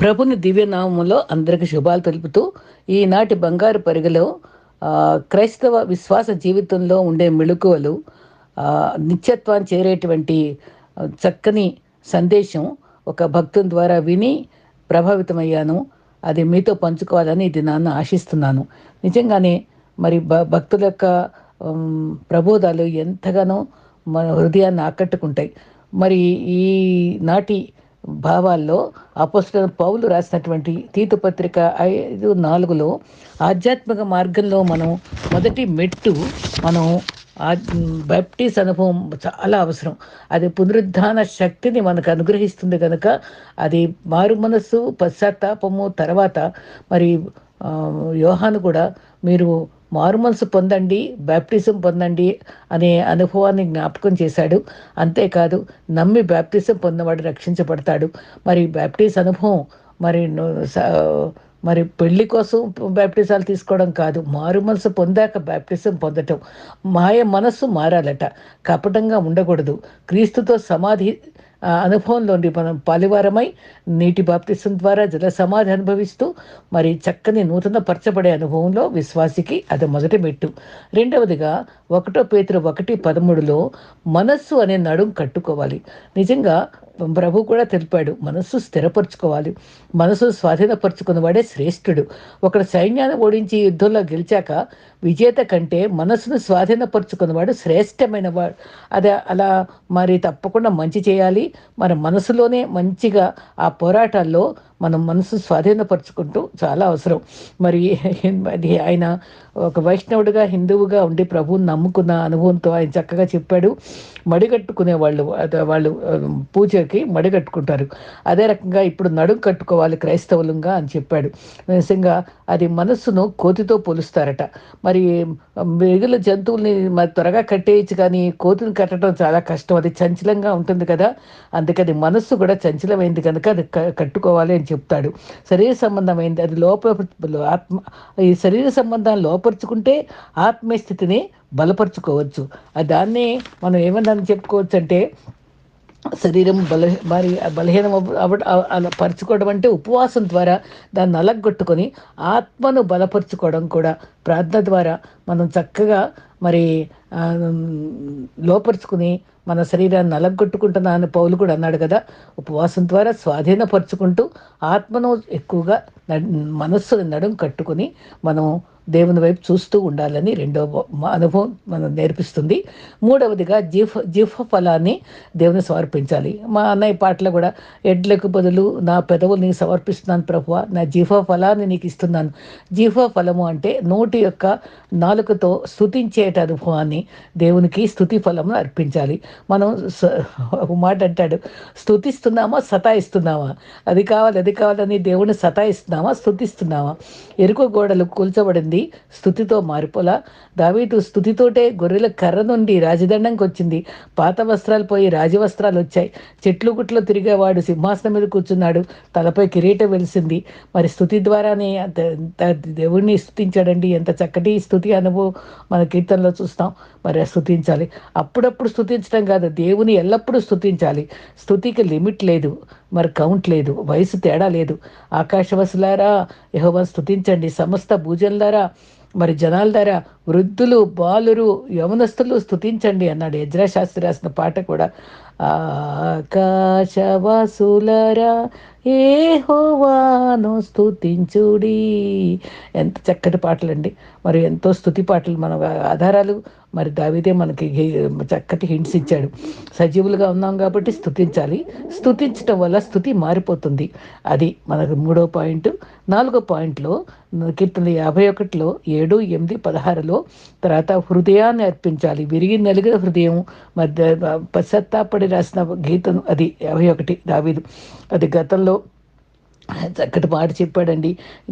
ప్రభుని దివ్యనామంలో అందరికి శుభాలు తెలుపుతూ ఈనాటి బంగారు పరిగలో క్రైస్తవ విశ్వాస జీవితంలో ఉండే మెళుకువలు నిత్యత్వాన్ని చేరేటువంటి చక్కని సందేశం ఒక భక్తుని ద్వారా విని ప్రభావితమయ్యాను. అది మీతో పంచుకోవాలని ఇది నాన్న ఆశిస్తున్నాను. నిజంగానే మరి భ భక్తుల యొక్క ప్రబోధాలు ఎంతగానో మన హృదయాన్ని ఆకట్టుకుంటాయి. మరి ఈ నాటి భావాల్లో అపోస్టల్ పౌలు రాసినటువంటి తీతు పత్రిక ఐదు నాలుగులో ఆధ్యాత్మిక మార్గంలో మనం మొదటి మెట్టు మనం బ్యాప్టిస్ అనుభవం చాలా అవసరం. అది పునరుద్ధాన శక్తిని మనకు అనుగ్రహిస్తుంది కనుక అది మారు మనస్సు పశ్చాత్తాపము తర్వాత మరి యోహాను కూడా మీరు మారు పొందండి బ్యాప్టిజం పొందండి అనే అనుభవాన్ని జ్ఞాపకం చేశాడు. అంతేకాదు నమ్మి బ్యాప్టిజం పొందినవాడు రక్షించబడతాడు. మరి బ్యాప్టిస్ అనుభవం మరి మరి పెళ్ళి కోసం బ్యాప్టిజాలు తీసుకోవడం కాదు. మారు మనసు పొందాక బ్యాప్టిజం పొందటం మాయ మనస్సు మారాలట. కపటంగా ఉండకూడదు. క్రీస్తుతో సమాధి అనుభవంలోని మనం పాలివారమై నీటి బాప్తిసం ద్వారా జల సమాధి అనుభవిస్తూ మరి చక్కని నూతన పరచబడే అనుభవంలో విశ్వాసికి అది మొదటి మెట్టు. రెండవదిగా ఒకటో పేతురు ఒకటి పదమూడులో మనస్సు అనే నడుం కట్టుకోవాలి. నిజంగా ప్రభు కూడా తెలిపాడు. మనస్సు స్థిరపరచుకోవాలి. మనసు స్వాధీనపరచుకున్నవాడే శ్రేష్ఠుడు. ఒకడు సైన్యాన్ని ఓడించి యుద్ధంలో గెలిచాక విజేత కంటే మనసును స్వాధీనపరచుకున్నవాడు శ్రేష్టమైన వాడు అదే అలా మరి తప్పకుండా మంచి చేయాలి. మన మనసులోనే మంచిగా ఆ పోరాటాల్లో మనం మనసు స్వాధీనపరచుకుంటూ చాలా అవసరం. మరి అది ఆయన ఒక వైష్ణవుడిగా హిందువుగా ఉండి ప్రభువుని నమ్ముకున్న అనుభవంతో ఆయన చక్కగా చెప్పాడు. మడిగట్టుకునే వాళ్ళు వాళ్ళు పూజకి మడిగట్టుకుంటారు అదే రకంగా ఇప్పుడు నడుం కట్టుకోవాలి క్రైస్తవులంగా అని చెప్పాడు. నిజంగా అది మనస్సును కోతితో పోలుస్తారట. మరి మిగిలిన జంతువుల్ని మరి త్వరగా కట్టేయచ్చు కానీ కోతిని కట్టడం చాలా కష్టం. అది చంచలంగా ఉంటుంది కదా. అందుకని మనస్సు కూడా చంచలమైంది కనుక అది క- కట్టుకోవాలి అని చెప్తాడు. శరీర సంబంధమైంది. అది లోపల ఆత్మ ఈ శరీర సంబంధాన్ని లోపరుచుకుంటే ఆత్మీయ స్థితిని బలపరుచుకోవచ్చు దాన్ని మనం ఏమన్నా చెప్పుకోవచ్చు అంటే శరీరం బల మరి బలహీనం అవ అలా పరుచుకోవడం అంటే ఉపవాసం ద్వారా దాన్ని అలగొట్టుకొని ఆత్మను బలపరుచుకోవడం కూడా ప్రార్థన ద్వారా మనం చక్కగా మరి లోపరుచుకుని మన శరీరాన్ని నలగొట్టుకుంటున్నా అని పౌలు కూడా అన్నాడు కదా. ఉపవాసం ద్వారా స్వాధీనపరుచుకుంటూ ఆత్మను ఎక్కువగా నడ్- మనస్సు నడుం కట్టుకుని మనం దేవుని వైపు చూస్తూ ఉండాలని రెండవ అనుభవం మనం నేర్పిస్తుంది. మూడవదిగా జీఫ జీఫ ఫలాన్ని దేవుని సమర్పించాలి. మా అన్నయ్య పాటలో కూడా ఎడ్లకు బదులు నా పెదవులు నీకు సమర్పిస్తున్నాను ప్రభువ నా జీఫ ఫలాన్ని నీకు ఇస్తున్నాను. జీఫ ఫలము అంటే నోటి యొక్క నాలుకతో స్తుతించేట అనుభవాన్ని దేవునికి స్థుతి ఫలమును అర్పించాలి. మనం ఒక మాట అంటాడు స్థుతిస్తున్నామా సతాయిస్తున్నామా? అది కావాలి అది కావాలని దేవుని సతాయిస్తున్నామా స్తుతిస్తున్నామా? ఎరుక గోడలు కూల్చబడింది స్థుతితో మారిపోలా. దావీదు స్థుతితోటే గొర్రెల కర్ర నుండి రాజదండంకి వచ్చింది. పాత వస్త్రాలు పోయి రాజవస్త్రాలు వచ్చాయి. చెట్లు గుట్లో తిరిగేవాడు సింహాసనం మీద కూర్చున్నాడు. తలపై కిరీటం వెలిసింది. మరి స్థుతి ద్వారానే దేవుణ్ణి స్థుతించాడండి. ఎంత చక్కటి స్థుతి అనుభవం మన కీర్తనలో చూస్తాం. మరి స్థుతించాలి. అప్పుడప్పుడు స్థుతించడం కాదు. దేవుని ఎల్లప్పుడూ స్థుతించాలి. స్థుతికి లిమిట్ లేదు. మరి కౌంట్ లేదు వయసు తేడా లేదు. ఆకాశవసులారా యెహోవాను స్థుతించండి సమస్త భూజనులారా మరి జనాల ద్వారా వృద్ధులు బాలురు యవనస్తులు స్థుతించండి అన్నాడు. యజ్రా శాస్త్రి రాసిన పాట కూడా. ఆకాశవాసులరా ఏ హోవాను స్థుతించుడి ఎంత చక్కటి పాటలండి. మరి ఎంతో స్థుతి పాటలు మన ఆధారాలు మరి దావిదే మనకి చక్కటి హింట్స్ ఇచ్చాడు. సజీవులుగా ఉన్నాం కాబట్టి స్థుతించాలి స్థుతించటం వల్ల స్థుతి మారిపోతుంది. అది మనకు మూడో పాయింట్. నాలుగో పాయింట్లో కీర్తన యాభై ఒకటిలో ఏడు ఎనిమిది పదహారులో తర్వాత హృదయాన్ని అర్పించాలి. విరిగి నలిగిన హృదయం మధ్య పశ్చాత్తాపడి రాసిన గీతం అది యాభై ఒకటి దావీదు. అది గతంలో చక్కటి మాట చెప్పాడండి.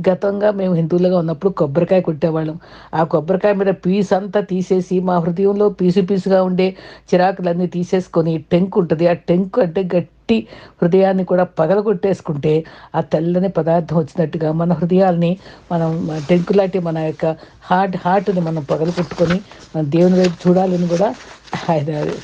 గతంగా మేము హిందువులుగా ఉన్నప్పుడు కొబ్బరికాయ కొట్టేవాళ్ళం. ఆ కొబ్బరికాయ మీద పీస్ అంతా తీసేసి మా హృదయంలో పీసు పీసుగా ఉండే చిరాకులన్నీ తీసేసుకొని టెంక్ ఉంటుంది. ఆ టెంక్ అంటే గట్టి హృదయాన్ని కూడా పగలగొట్టేసుకుంటే ఆ తెల్లని పదార్థం వచ్చినట్టుగా మన హృదయాల్ని మనం టెంకు లాంటి మన యొక్క హార్ట్ హార్ట్ని మనం పగలగొట్టుకొని మన దేవుని వైపు చూడాలని కూడా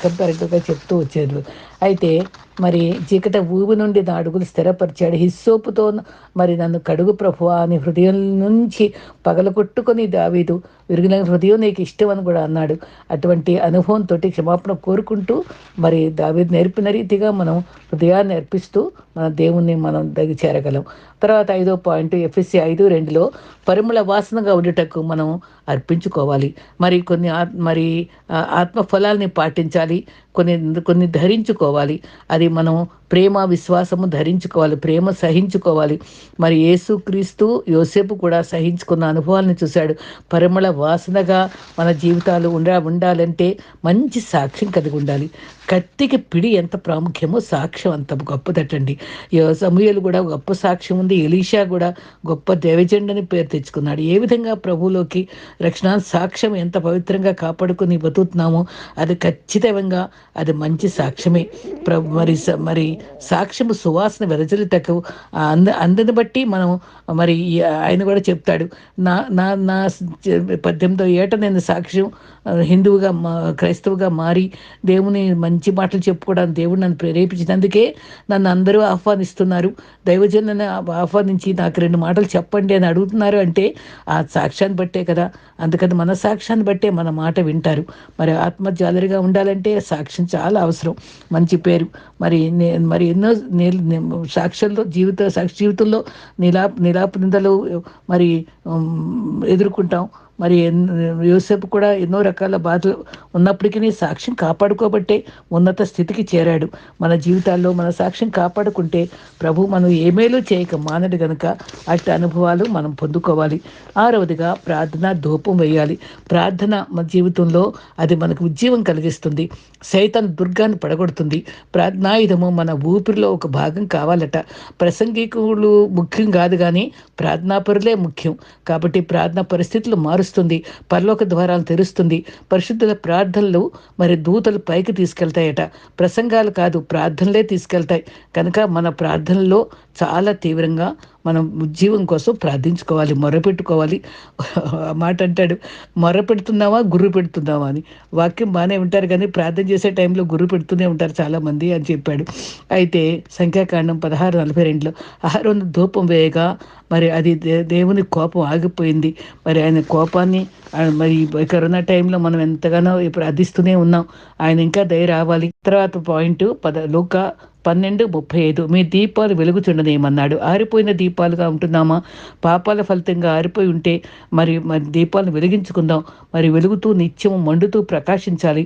కంపారిటివ్గా చెప్తూ వచ్చారు. అయితే మరి చీకట ఊబి నుండి నా అడుగులు స్థిరపరిచాడు. హిస్సోపుతో మరి నన్ను కడుగు ప్రభు అని హృదయం నుంచి పగలగొట్టుకొని దావీదు విరిగిన హృదయం నీకు ఇష్టం అని కూడా అన్నాడు. అటువంటి అనుభవంతో క్షమాపణ కోరుకుంటూ మరి దావీదు నేర్పిన రీతిగా మనం హృదయాన్ని అర్పిస్తూ మన దేవుణ్ణి మనం దగ్గర చేరగలం. తర్వాత ఐదో పాయింట్ ఎఫ్ఎస్సి ఐదు రెండులో పరిమళ వాసనగా ఉండేటకు మనం అర్పించుకోవాలి. మరి కొన్ని మరి ఆత్మ ఫలాల్ని పాటించాలి. కొన్ని కొన్ని ధరించుకోవాలి. అది మనం ప్రేమ విశ్వాసము ధరించుకోవాలి. ప్రేమ సహించుకోవాలి. మరి యేసుక్రీస్తు యోసేపు కూడా సహించుకున్న అనుభవాలను చూశాడు. పరిమళ వాసనగా మన జీవితాలు ఉండా ఉండాలంటే మంచి సాక్ష్యం కలిగి ఉండాలి. కత్తికి పిడి ఎంత ప్రాముఖ్యమో సాక్ష్యం అంత గొప్పదటండి. సమూహలు కూడా గొప్ప సాక్ష్యం ఉంది. ఎలీషా కూడా గొప్ప దేవజెండని పేరు తెచ్చుకున్నాడు. ఏ విధంగా ప్రభువులోకి రక్షణ సాక్ష్యం ఎంత పవిత్రంగా కాపాడుకుని బతుకుతున్నామో అది ఖచ్చితంగా అది మంచి సాక్ష్యమే. ప్రభు మరి మరి సాక్ష్యము సువాసన వెదజల్లుటకు అంద అందని బట్టి మనం మరి ఆయన కూడా చెప్తాడు. నా నా నా పద్దెనిమిదో ఏట నేను సాక్ష్యం హిందువుగా మా క్రైస్తవుగా మారి దేవుని మంచి మాటలు చెప్పుకోవడానికి దేవుడు నన్ను ప్రేరేపించినందుకే నన్ను అందరూ ఆహ్వానిస్తున్నారు. దైవజనులను ఆహ్వానించి నాకు రెండు మాటలు చెప్పండి అని అడుగుతున్నారు అంటే ఆ సాక్ష్యాన్ని బట్టే కదా. అందుకని మన సాక్ష్యాన్ని బట్టే మన మాట వింటారు. మరి ఆత్మజాలరిగా ఉండాలంటే సాక్ష్యం చాలా అవసరం. మంచి పేరు. మరి మరి ఎన్నో సాక్ష్యంలో జీవిత సాక్షి జీవితంలో నిలా నిలాపు నిందలు మరి ఎదుర్కొంటాం. మరి యోసేపు కూడా ఎన్నో రకాల బాధలు ఉన్నప్పటికీ సాక్ష్యం కాపాడుకోబట్టే ఉన్నత స్థితికి చేరాడు. మన జీవితాల్లో మన సాక్ష్యం కాపాడుకుంటే ప్రభు మనం ఏమేలో చేయక మానడు గనుక అట్టి అనుభవాలు మనం పొందుకోవాలి. ఆరవదిగా ప్రార్థన ధూపం వేయాలి. ప్రార్థన మన జీవితంలో అది మనకు ఉజ్జీవం కలిగిస్తుంది. సైతం దుర్గాన్ని పడగొడుతుంది. ప్రార్థనాయుధము మన ఊపిరిలో ఒక భాగం కావాలట. ప్రసంగికులు ముఖ్యం కాదు కానీ ప్రార్థనాపరులే ముఖ్యం. కాబట్టి ప్రార్థన పరిస్థితులు మారు తెరుస్తుంది పరలోక ద్వారాలు తెరుస్తుంది. పరిశుద్ధుల ప్రార్థనలు మరి దూతలు పైకి తీసుకెళ్తాయట. ప్రసంగాలు కాదు ప్రార్థనలే తీసుకెళ్తాయి. కనుక మన ప్రార్థనలో చాలా తీవ్రంగా మనం ఉజ్జీవం కోసం ప్రార్థించుకోవాలి మొరపెట్టుకోవాలి. మాట అంటాడు మొర పెడుతున్నావా గుర్రు పెడుతున్నావా? అని. వాక్యం బాగానే ఉంటారు కానీ ప్రార్థన చేసే టైంలో గుర్రు పెడుతూనే ఉంటారు చాలామంది అని చెప్పాడు. అయితే సంఖ్యాకాండం పదహారు నలభై రెండులో ఆహారం ధూపం వేయగా మరి అది దేవుని కోపం ఆగిపోయింది. మరి ఆయన కోపాన్ని మరి కరోనా టైంలో మనం ఎంతగానో ప్రార్థిస్తూనే ఉన్నాం. ఆయన ఇంకా దయ రావాలి. తర్వాత పాయింట్ పద లోక పన్నెండు ముప్పై ఐదు. మీ దీపాలు వెలుగుచుండనేమన్నాడు. ఆరిపోయిన దీపాలుగా ఉంటున్నామా? పాపాల ఫలితంగా ఆరిపోయి ఉంటే మరి మరి దీపాలను వెలిగించుకుందాం. మరి వెలుగుతూ నిత్యము మండుతూ ప్రకాశించాలి.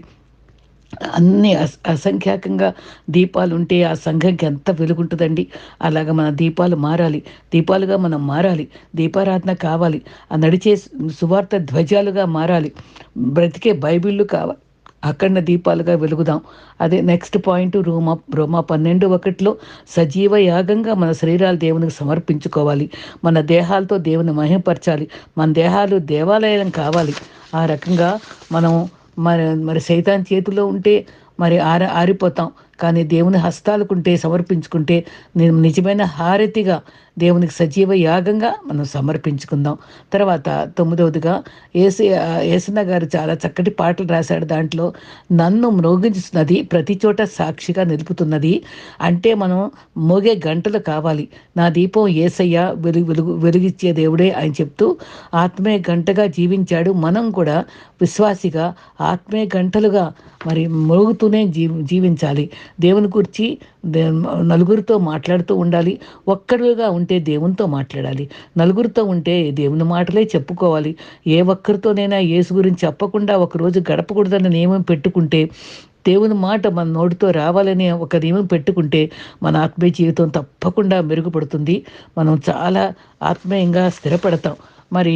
అన్ని అసంఖ్యాకంగా దీపాలు ఉంటే ఆ సంఘంకి ఎంత వెలుగుంటుందండి. అలాగ మన దీపాలు మారాలి. దీపాలుగా మనం మారాలి. దీపారాధన కావాలి. ఆ నడిచే సువార్త ధ్వజాలుగా మారాలి. బ్రతికే బైబిళ్ళు కావాలి అఖండ దీపాలుగా వెలుగుదాం. అదే నెక్స్ట్ పాయింట్ రోమా రోమా పన్నెండు ఒకటిలో సజీవ యాగంగా మన శరీరాలు దేవునికి సమర్పించుకోవాలి. మన దేహాలతో దేవుని మహిమపరచాలి మన దేహాలు దేవాలయం కావాలి. ఆ రకంగా మనం మరి మరి సైతాన్ చేతిలో ఉంటే మరి ఆర ఆరిపోతాం. కానీ దేవుని హస్తాలకుంటే సమర్పించుకుంటే నేను నిజమైన హారతిగా దేవునికి సజీవ యాగంగా మనం సమర్పించుకుందాం. తర్వాత తొమ్మిదవదిగా ఏసు ఏసన్న గారు చాలా చక్కటి పాటలు రాశాడు. దాంట్లో నన్ను మ్రోగించుతున్నది ప్రతి చోట సాక్షిగా నిలుపుతున్నది. అంటే మనం మోగే గంటలు కావాలి. నా దీపం ఏసయ్య వెలుగు వెలుగు వెలుగిచ్చే దేవుడే అని చెప్తూ ఆత్మే గంటగా జీవించాడు. మనం కూడా విశ్వాసిగా ఆత్మే గంటలుగా మరి మోగుతూనే జీ జీవించాలి. దేవుని గురించి నలుగురితో మాట్లాడుతూ ఉండాలి. ఒక్కరుగా ఉంటే దేవునితో మాట్లాడాలి. నలుగురితో ఉంటే దేవుని మాటలే చెప్పుకోవాలి. ఏ ఒక్కరితోనైనా యేసు గురించి చెప్పకుండా ఒకరోజు గడపకూడదని నియమం పెట్టుకుంటే దేవుని మాట మన నోటితో రావాలని ఒక నియమం పెట్టుకుంటే మన ఆత్మీయ జీవితం తప్పకుండా మెరుగుపడుతుంది. మనం చాలా ఆత్మీయంగా స్థిరపడతాం. మరి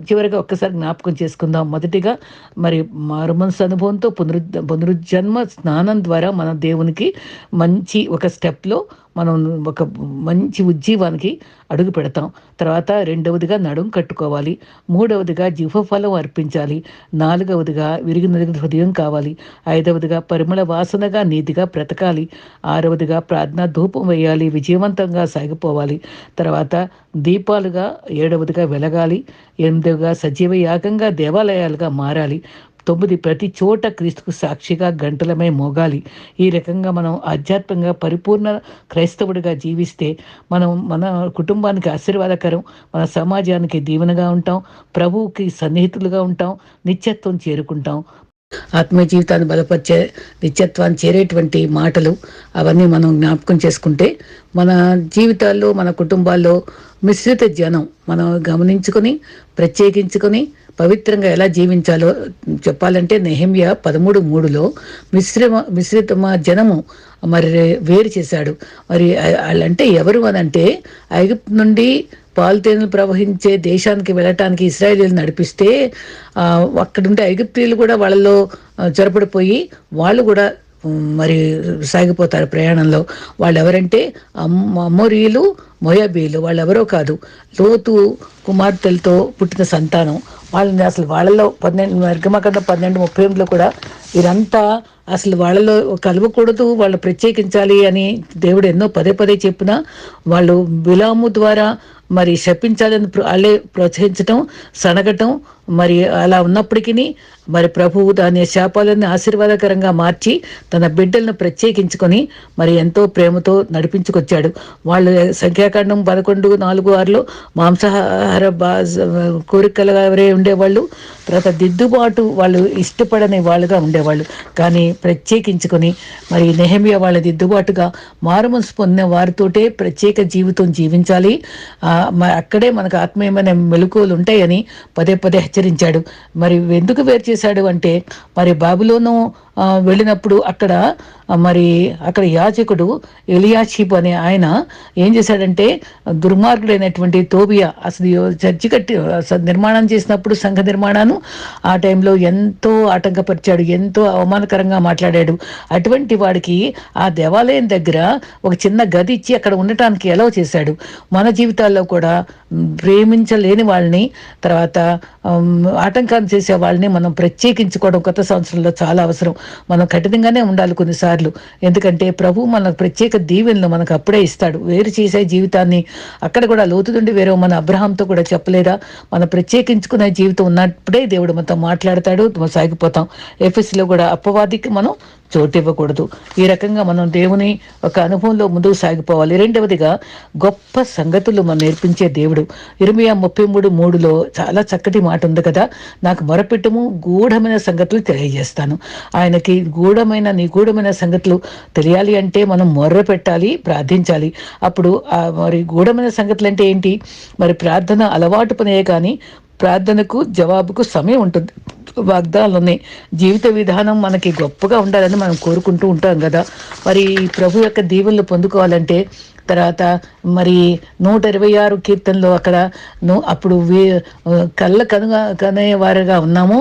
చివరిగా ఒక్కసారి జ్ఞాపకం చేసుకుందాం. మొదటిగా మరి మారుమనసు అనుభవంతో పునరు పునరుజన్మ స్నానం ద్వారా మన దేవునికి మంచి ఒక స్టెప్లో మనం ఒక మంచి ఉజ్జీవానికి అడుగు పెడతాం. తర్వాత రెండవదిగా నడుం కట్టుకోవాలి. మూడవదిగా జీవఫలం అర్పించాలి. నాలుగవదిగా విరిగి హృదయం కావాలి. ఐదవదిగా పరిమళ వాసనగా నీతిగా బ్రతకాలి. ఆరవదిగా ప్రార్థన ధూపం వేయాలి. విజయవంతంగా సాగిపోవాలి. తర్వాత దీపాలుగా ఏడవదిగా వెలగాలి. ఎనిమిదిగా సజీవ యాగంగా దేవాలయాలుగా మారాలి. తొమ్మిది ప్రతి చోట క్రీస్తుకు సాక్షిగా గంటలమై మోగాలి. ఈ రకంగా మనం ఆధ్యాత్మికంగా పరిపూర్ణ క్రైస్తవుడిగా జీవిస్తే మనం మన కుటుంబానికి ఆశీర్వాదకరం మన సమాజానికి దీవెనగా ఉంటాం ప్రభువుకి సన్నిహితులుగా ఉంటాం నిత్యత్వం చేరుకుంటాం. ఆత్మీయ జీవితాన్ని బలపరిచే నిత్యత్వాన్ని చేరేటువంటి మాటలు అవన్నీ మనం జ్ఞాపకం చేసుకుంటే మన జీవితాల్లో మన కుటుంబాల్లో మిశ్రిత జనం మనం గమనించుకొని ప్రత్యేకించుకొని పవిత్రంగా ఎలా జీవించాలో చెప్పాలంటే నెహమ్య పదమూడు మూడులో మిశ్రమ మిశ్రితమ జనము మరి వేరు చేశాడు. మరి వాళ్ళంటే ఎవరు అని అంటే ఐగుప్తు నుండి పాలుతేనలు ప్రవహించే దేశానికి వెళ్ళటానికి ఇస్రాయేలీలు నడిపిస్తే అక్కడుండే ఐగుప్తీయులు కూడా వాళ్ళలో చొరపడిపోయి వాళ్ళు కూడా మరి సాగిపోతారు ప్రయాణంలో. వాళ్ళు ఎవరంటే అమ్మోరియులు మొయాబీలు వాళ్ళు ఎవరో కాదు లోతు కుమార్తెలతో పుట్టిన సంతానం. వాళ్ళని అసలు వాళ్ళలో పన్నెండు వర్గమకండ పన్నెండు ముప్పై ఎనిమిదిలో కూడా వీరంతా అసలు వాళ్ళలో కలవకూడదు వాళ్ళు ప్రత్యేకించాలి అని దేవుడు ఎన్నో పదే పదే చెప్పిన వాళ్ళు బిలాము ద్వారా మరి శపించాలని అలే ప్రోత్సహించటం సనగటం మరి అలా ఉన్నప్పటికీ మరి ప్రభువు దాని శాపాలను ఆశీర్వాదకరంగా మార్చి తన బిడ్డలను ప్రత్యేకించుకొని మరి ఎంతో ప్రేమతో నడిపించుకొచ్చాడు. వాళ్ళు సంఖ్యాకాండం పదకొండు నాలుగు ఆరులో మాంసాహార కోరికలు ఎవరే ఉండేవాళ్ళు తర్వాత దిద్దుబాటు వాళ్ళు ఇష్టపడని వాళ్ళుగా ఉండేవాళ్ళు. కానీ ప్రత్యేకించుకొని మరి నెహమియా వాళ్ళ దిద్దుబాటుగా మారుమనసు పొందిన వారితోటే ప్రత్యేక జీవితం జీవించాలి. అక్కడే మనకు ఆత్మీయమైన మెలకువలు ఉంటాయని పదే పదే హెచ్చరించాడు. మరి ఎందుకు వేరు చేశాడు అంటే మరి బాబులోను వెళ్ళినప్పుడు అక్కడ మరి అక్కడ యాచకుడు ఎలియాచీప్ అనే ఆయన ఏం చేశాడంటే దుర్మార్గుడైనటువంటి తోబియా అసలు చర్చి కట్టి నిర్మాణం చేసినప్పుడు సంఘ నిర్మాణాన్ని ఆ టైంలో ఎంతో ఆటంకపరిచాడు ఎంతో అవమానకరంగా మాట్లాడాడు. అటువంటి వాడికి ఆ దేవాలయం దగ్గర ఒక చిన్న గది ఇచ్చి అక్కడ ఉండటానికి ఎలా చేశాడు. మన జీవితాల్లో కూడా ప్రేమించలేని వాళ్ళని తర్వాత ఆటంకాన్ని చేసే వాళ్ళని మనం ప్రత్యేకించుకోవడం కొత్త సంవత్సరంలో చాలా అవసరం. మనం కఠినంగానే ఉండాలి కొన్నిసార్లు. ఎందుకంటే ప్రభు మన ప్రత్యేక దీవెనలు మనకు అప్పుడే ఇస్తాడు. వేరు చేసే జీవితాన్ని అక్కడ కూడా లోతుండి వేరే మన అబ్రహాంతో కూడా చెప్పలేదా? మనం ప్రత్యేకించుకునే జీవితం ఉన్నప్పుడే దేవుడు మనతో మాట్లాడతాడు. సాగిపోతాం. ఎఫ్ఎస్లో కూడా అప్పవాదికి మనం చోటు ఇవ్వకూడదు ఈ రకంగా మనం దేవుని ఒక అనుభవంలో ముందుకు సాగిపోవాలి. రెండవదిగా గొప్ప సంగతులు మనం నేర్పించే దేవుడు. ఇరవై ముప్పై మూడు మూడులో చాలా చక్కటి మాట ఉంది కదా? నాకు మొరపెట్టము గూఢమైన సంగతులు తెలియజేస్తాను. ఆయనకి గూఢమైన నిగూఢమైన సంగతులు తెలియాలి అంటే మనం మొర్ర పెట్టాలి ప్రార్థించాలి. అప్పుడు మరి గూఢమైన సంగతులు అంటే ఏంటి? మరి ప్రార్థన అలవాటు పనే కానీ ప్రార్థనకు జవాబుకు సమయం ఉంటుంది. వాగ్దానాలు ఉన్నాయి జీవిత విధానం మనకి గొప్పగా ఉండాలని మనం కోరుకుంటూ ఉంటాం కదా. మరి ప్రభు యొక్క దీవెనలు పొందుకోవాలంటే తర్వాత మరి నూట ఇరవై ఆరు కీర్తనలో అక్కడ అప్పుడు వీ కళ్ళ కనుగా కనేవారుగా ఉన్నాము.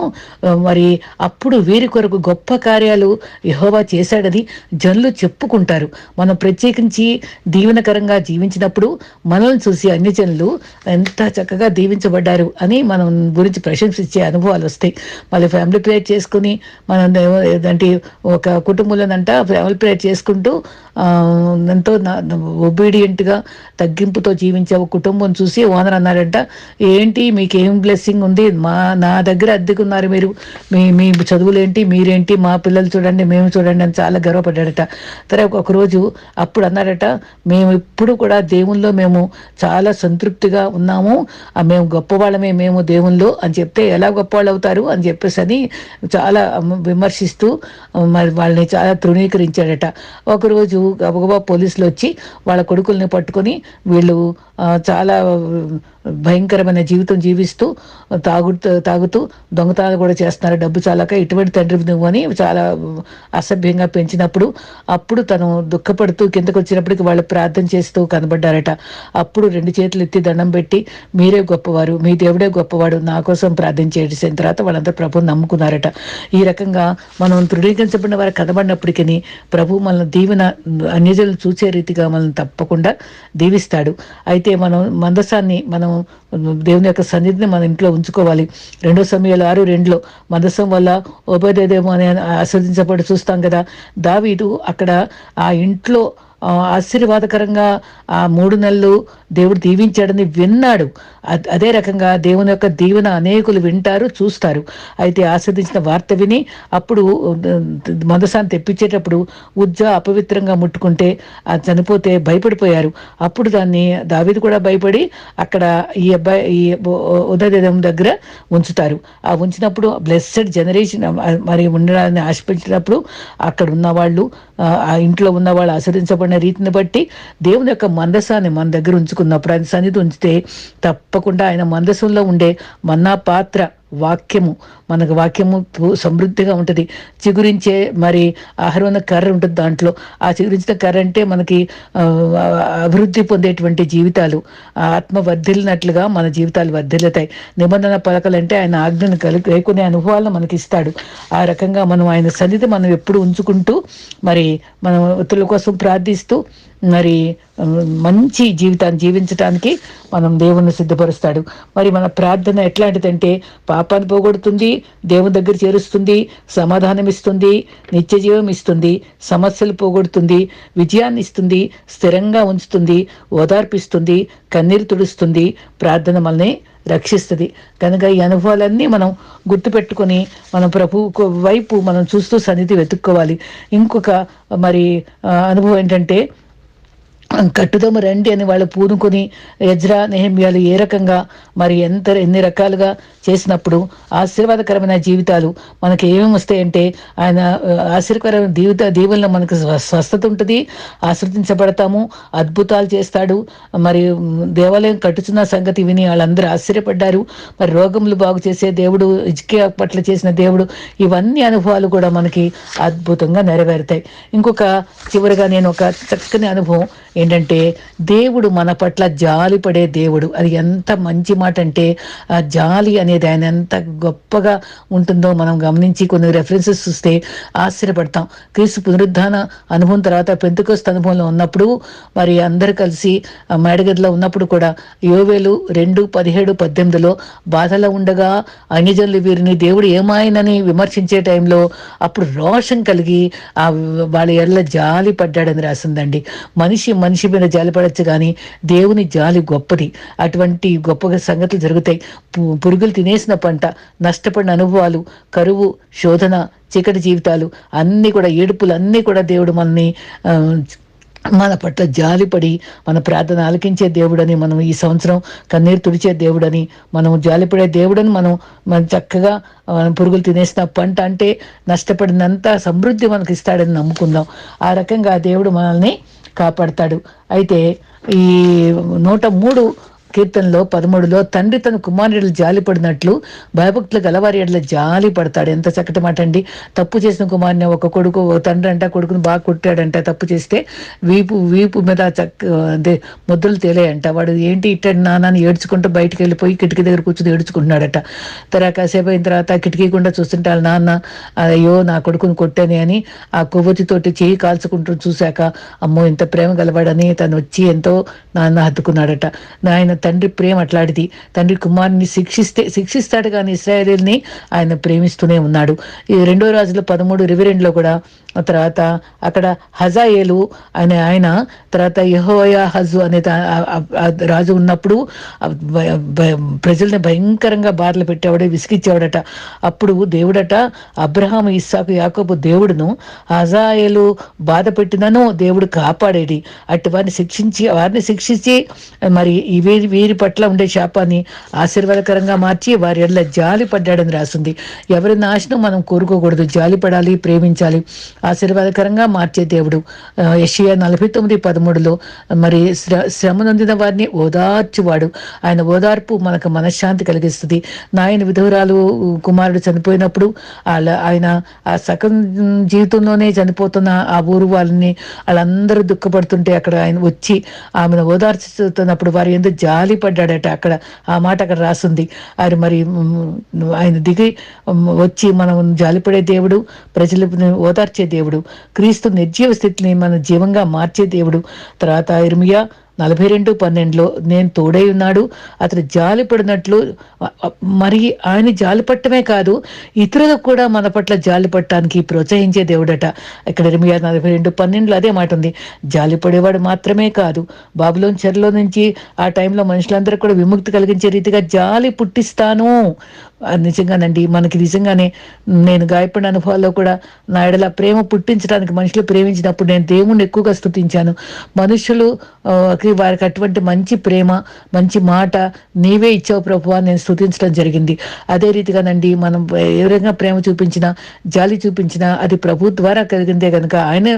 మరి అప్పుడు వీరి కొరకు గొప్ప కార్యాలు యహోవా చేశాడని జనులు చెప్పుకుంటారు. మనం ప్రత్యేకించి దీవెనకరంగా జీవించినప్పుడు మనల్ని చూసి అన్ని జనులు ఎంత చక్కగా దీవించబడ్డారు అని మనం గురించి ప్రశంసించే అనుభవాలు వస్తాయి. మళ్ళీ ఫ్యామిలీ ప్రేయర్ చేసుకుని మనం ఏదంటే ఒక కుటుంబంలోనంట ఫ్యామిలీ ప్రేయర్ చేసుకుంటూ ఎంతో ఒబీడియంట్గా తగ్గింపుతో జీవించే ఒక కుటుంబం చూసి ఓనర్ అన్నాడంట ఏంటి మీకు ఏం బ్లెస్సింగ్ ఉంది? మా నా దగ్గర అద్దెకున్నారు మీరు. మీ మీ చదువులు ఏంటి మీరేంటి? మా పిల్లలు చూడండి మేము చూడండి అని చాలా గర్వపడ్డాడట తర్వాత ఒకరోజు అప్పుడు అన్నాడట మేము ఇప్పుడు కూడా దేవుల్లో మేము చాలా సంతృప్తిగా ఉన్నాము. మేము గొప్పవాళ్ళమే మేము దేవుల్లో అని చెప్తే ఎలా గొప్పవాళ్ళు అవుతారు? అని చెప్పేసి అని చాలా విమర్శిస్తూ మరి వాళ్ళని చాలా తృణీకరించాడట. ఒకరోజు గబగబా పోలీసులు వచ్చి వాళ్ళ కొడుకుల్ని పట్టుకొని వీళ్ళు చాలా భయంకరమైన జీవితం జీవిస్తూ తాగుతూ తాగుతూ దొంగతనాలు కూడా చేస్తున్నారు. డబ్బు చాలక ఇటువంటి తండ్రి నువ్వు అని చాలా అసభ్యంగా పెంచినప్పుడు అప్పుడు తను దుఃఖపడుతూ కిందకు వచ్చినప్పటికి వాళ్ళు ప్రార్థన చేస్తూ కనబడ్డారట. అప్పుడు రెండు చేతులు ఎత్తి దండం పెట్టి మీరే గొప్పవారు మీ దేవుడే గొప్పవాడు నా కోసం ప్రార్థన చేసిన తర్వాత వాళ్ళంతా ప్రభు నమ్ముకున్నారట. ఈ రకంగా మనం తృఢీకరించబడిన వారు కనబడినప్పటికీ ప్రభు మన దీవెన అన్యజలు చూసే రీతిగా మనల్ని తప్పకుండా దీవిస్తాడు. అయితే మనం మందసాన్ని మనం దేవుని యొక్క సన్నిధిని మన ఇంట్లో ఉంచుకోవాలి. రెండో సమయాలు ఆరు రెండులో మందసం వల్ల ఉపదేదేమో అని ఆస్వాదించబడి చూస్తాం కదా. దావీదు అక్కడ ఆ ఇంట్లో ఆశీర్వాదకరంగా ఆ మూడు నెలలు దేవుడు దీవించాడని విన్నాడు. అదే రకంగా దేవుని యొక్క దీవెన అనేకులు వింటారు చూస్తారు. అయితే ఆస్వాదించిన వార్త విని అప్పుడు మందసాన్ని తెప్పించేటప్పుడు ఉజ్జ అపవిత్రంగా ముట్టుకుంటే చనిపోతే భయపడిపోయారు. అప్పుడు దాన్ని దావిది కూడా భయపడి అక్కడ ఈ అబ్బాయి ఈ ఉదయం దగ్గర ఉంచుతారు. ఆ ఉంచినప్పుడు బ్లెస్సెడ్ జనరేషన్ మరి ఉండడాన్ని ఆశపించినప్పుడు అక్కడ ఉన్న వాళ్ళు ఆ, ఇంట్లో ఉన్న వాళ్ళు ఆశ్రదించబడిన రీతిని బట్టి దేవుని యొక్క మందసాన్ని మన దగ్గర ఉంచుకున్నప్పుడు ఆయన సన్నిధి ఉంచితే తప్పకుండా ఆయన మందసంలో ఉండే మన్నా పాత్ర వాక్యము. మనకు వాక్యము సమృద్ధిగా ఉంటుంది. చిగురించే మరి ఆహారమైన కర్ర ఉంటుంది దాంట్లో. ఆ చిగురించిన కర్ర అంటే మనకి అభివృద్ధి పొందేటువంటి జీవితాలు. ఆ ఆత్మ వర్ధిల్లినట్లుగా మన జీవితాలు వర్ధిల్లుతాయి. నిబంధన పలకలంటే ఆయన ఆజ్ఞను కలిగి లేకునే అనుభవాలను మనకి ఇస్తాడు ఆ రకంగా మనం ఆయన సన్నిధి మనం ఎప్పుడు ఉంచుకుంటూ మరి మనం ఇతరుల కోసం ప్రార్థిస్తూ మరి మంచి జీవితాన్ని జీవించడానికి మనం దేవుణ్ణి సిద్ధపరుస్తాడు. మరి మన ప్రార్థన ఎట్లాంటిదంటే పాపాన్ని పోగొడుతుంది దేవుని దగ్గర చేరుస్తుంది సమాధానం ఇస్తుంది నిత్య జీవం ఇస్తుంది సమస్యలు పోగొడుతుంది విజయాన్ని ఇస్తుంది స్థిరంగా ఉంచుతుంది ఓదార్పిస్తుంది కన్నీరు తుడుస్తుంది ప్రార్థన మనల్ని రక్షిస్తుంది. కనుక ఈ అనుభవాలన్నీ మనం గుర్తుపెట్టుకొని మన ప్రభు వైపు మనం చూస్తూ సన్నిధి వెతుక్కోవాలి. ఇంకొక మరి అనుభవం ఏంటంటే కట్టుదము రండి అని వాళ్ళు పూనుకొని యజ్రా నెహమ్యాలు ఏ రకంగా మరి ఎంత ఎన్ని రకాలుగా చేసినప్పుడు ఆశీర్వాదకరమైన జీవితాలు మనకి ఏమేమి వస్తాయంటే ఆయన ఆ, ఆశీర్వాదకరమైన జీవిత దీవుల్లో మనకు స్వ- స్వస్థత ఉంటుంది ఆశ్రదించబడతాము అద్భుతాలు చేస్తాడు. మరి దేవాలయం కట్టుచున్న సంగతి విని వాళ్ళందరూ ఆశ్చర్యపడ్డారు. మరి రోగములు బాగు చేసే దేవుడు ఇజ్కే పట్ల చేసిన దేవుడు ఇవన్నీ అనుభవాలు కూడా మనకి అద్భుతంగా నెరవేరుతాయి. ఇంకొక చివరిగా నేను ఒక చక్కని అనుభవం ఏంటంటే దేవుడు మన పట్ల జాలి పడే దేవుడు. అది ఎంత మంచి మాట అంటే ఆ జాలి అనేది ఆయన ఎంత గొప్పగా ఉంటుందో మనం గమనించి కొన్ని రెఫరెన్సెస్ చూస్తే ఆశ్చర్యపడతాం. క్రీస్తు పునరుద్ధాన అనుభవం తర్వాత పెంతుకొస్త అనుభవంలో ఉన్నప్పుడు మరి అందరు కలిసి ఆ మేడగదిలో ఉన్నప్పుడు కూడా యోవేలు రెండు పదిహేడు పద్దెనిమిదిలో బాధలో ఉండగా అన్యజనులు వీరిని దేవుడు ఏమాయనని విమర్శించే టైంలో అప్పుడు రోషం కలిగి ఆ వాళ్ళ ఎల్ల జాలి పడ్డాడని రాసిందండి. మనిషి మనిషి మీద జాలిపడచ్చు కానీ దేవుని జాలి గొప్పది. అటువంటి గొప్ప సంగతులు జరుగుతాయి. పురుగులు తినేసిన పంట నష్టపడిన అనుభవాలు కరువు శోధన చీకటి జీవితాలు అన్నీ కూడా ఏడుపులు అన్నీ కూడా దేవుడు మనల్ని మన పట్ల జాలిపడి మన ప్రార్థన ఆలకించే దేవుడని మనం ఈ సంవత్సరం కన్నీరు తుడిచే దేవుడని మనం జాలిపడే దేవుడని మనం మనం చక్కగా పురుగులు తినేసిన పంట అంటే నష్టపడినంత సమృద్ధి మనకి ఇస్తాడని నమ్ముకుందాం. ఆ రకంగా ఆ దేవుడు మనల్ని కాపాడతాడు. అయితే ఈ నూట మూడు కీర్తనలో పదమూడులో తండ్రి తన కుమారుడు జాలి పడినట్లు భయభక్తులు గలవారి ఎడల జాలి పడతాడు ఎంత చక్కటి మాట అండి తప్పు చేసిన కుమారుని ఒక కొడుకు తండ్రి అంట కొడుకుని బాగా కొట్టాడంట. తప్పు చేస్తే వీపు వీపు మీద చక్క అదే ముద్రలు తేలేయంట. వాడు ఏంటి ఇట్టాడు నాన్నని ఏడ్చుకుంటూ బయటకు వెళ్ళిపోయి కిటికీ దగ్గర కూర్చుని ఏడ్చుకుంటున్నాడట. తర్వాత కాసేపు అయిన తర్వాత కిటికీ గుండా చూస్తుంటే వాళ్ళ నాన్న అయ్యో నా కొడుకుని కొట్టాని అని ఆ కొవ్వొత్తితోటి చేయి కాల్చుకుంటూ చూశాక అమ్మో ఇంత ప్రేమ గలవాడని తను వచ్చి ఎంతో నాన్న హత్తుకున్నాడట. నాయన తండ్రి ప్రేమ అట్లాంటిది. తండ్రి కుమారుని శిక్షిస్తే శిక్షిస్తాడు కానీ ఇస్రాయేల్ని ఆయన ప్రేమిస్తూనే ఉన్నాడు. ఈ రెండో రాజుల పదమూడు ఇరవై రెండులో కూడా తర్వాత అక్కడ హజాయేలు అనే ఆయన తర్వాత యహోయా హజు అనే రాజు ఉన్నప్పుడు ప్రజల్ని భయంకరంగా బాధలు పెట్టేవాడు విసిగిచ్చేవాడట. అప్పుడు దేవుడట అబ్రహాం ఇస్సాకు యాకోబు దేవుడును హజాయేలు బాధ పెట్టినను దేవుడు కాపాడేది. అటు వారిని శిక్షించి వారిని శిక్షించి మరి ఈ వీరి పట్ల ఉండే శాపాన్ని ఆశీర్వాదకరంగా మార్చి వారి ఎడల జాలి పడ్డాడని రాసింది. ఎవరి నాశనం మనం కోరుకోకూడదు. జాలి పడాలి ప్రేమించాలి. ఆశీర్వాదకరంగా మార్చే దేవుడు. ఆ, నలభై తొమ్మిది పదమూడులో మరి శ్ర శ్రమ నొందిన వారిని ఓదార్చువాడు. ఆయన ఓదార్పు మనకు మనశ్శాంతి కలిగిస్తుంది. నాయన విధురాలు కుమారుడు చనిపోయినప్పుడు వాళ్ళ ఆయన ఆ సగం జీవితంలోనే చనిపోతున్న ఆ ఊరు వాళ్ళని వాళ్ళందరూ దుఃఖపడుతుంటే అక్కడ ఆయన వచ్చి ఆమెను ఓదార్చుతున్నప్పుడు వారి ఎందుకు జా జాలిపడ్డాడట అక్కడ. ఆ మాట అక్కడ రాసింది. ఆయన మరి ఆయన దిగి వచ్చి మనం జాలిపడే దేవుడు ప్రజలను ఓదార్చే దేవుడు క్రీస్తు నిర్జీవ స్థితిని మన జీవంగా మార్చే దేవుడు. తర్వాత ఇర్మియా నలభై రెండు పన్నెండులో నేను తోడై ఉన్నాడు. అతడు జాలి పడినట్లు మరి ఆయన జాలి పట్టమే కాదు ఇతరులకు కూడా మన పట్ల జాలి పట్టడానికి ప్రోత్సహించే దేవుడట. ఇక్కడ ఇరవై నలభై రెండు పన్నెండులో అదే మాట ఉంది. జాలి పడేవాడు మాత్రమే కాదు బాబులోని చెరలో నుంచి ఆ టైంలో మనుషులందరూ కూడా విముక్తి కలిగించే రీతిగా జాలి పుట్టిస్తాను. నిజంగానండి. మనకి నిజంగానే నేను గాయపడిన అనుభవాల్లో కూడా నా ఎడల ప్రేమ పుట్టించడానికి మనుషులు ప్రేమించినప్పుడు నేను దేవుణ్ణి ఎక్కువగా స్థుతించాను. మనుషులు వారికి అటువంటి మంచి ప్రేమ మంచి మాట నీవే ఇచ్చావు ప్రభు నేను స్థుతించడం జరిగింది. అదే రీతిగానండి మనం ఏ విధంగా ప్రేమ చూపించినా జాలి చూపించినా అది ప్రభు ద్వారా కలిగిందే కనుక ఆయన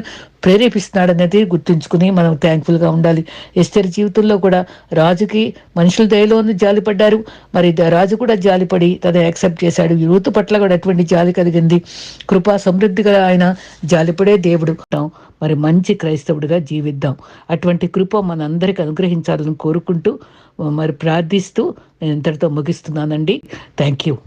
ప్రేరేపిస్తున్నాడు అనేది గుర్తుంచుకుని మనం థ్యాంక్ఫుల్గా ఉండాలి. ఎస్టర్ జీవితంలో కూడా రాజుకి మనుషుల దయలో జాలిపడ్డారు. మరి రాజు కూడా జాలిపడి తన యాక్సెప్ట్ చేశాడు. యూత్ పట్ల కూడా అటువంటి జాలి కలిగింది. కృపా సమృద్ధిగా ఆయన జాలిపడే దేవుడు. మరి మంచి క్రైస్తవుడిగా జీవిద్దాం. అటువంటి కృప మనందరికి అనుగ్రహించాలని కోరుకుంటూ మరి ప్రార్థిస్తూ నేను ఇంతటితో ముగిస్తున్నానండి. Thank you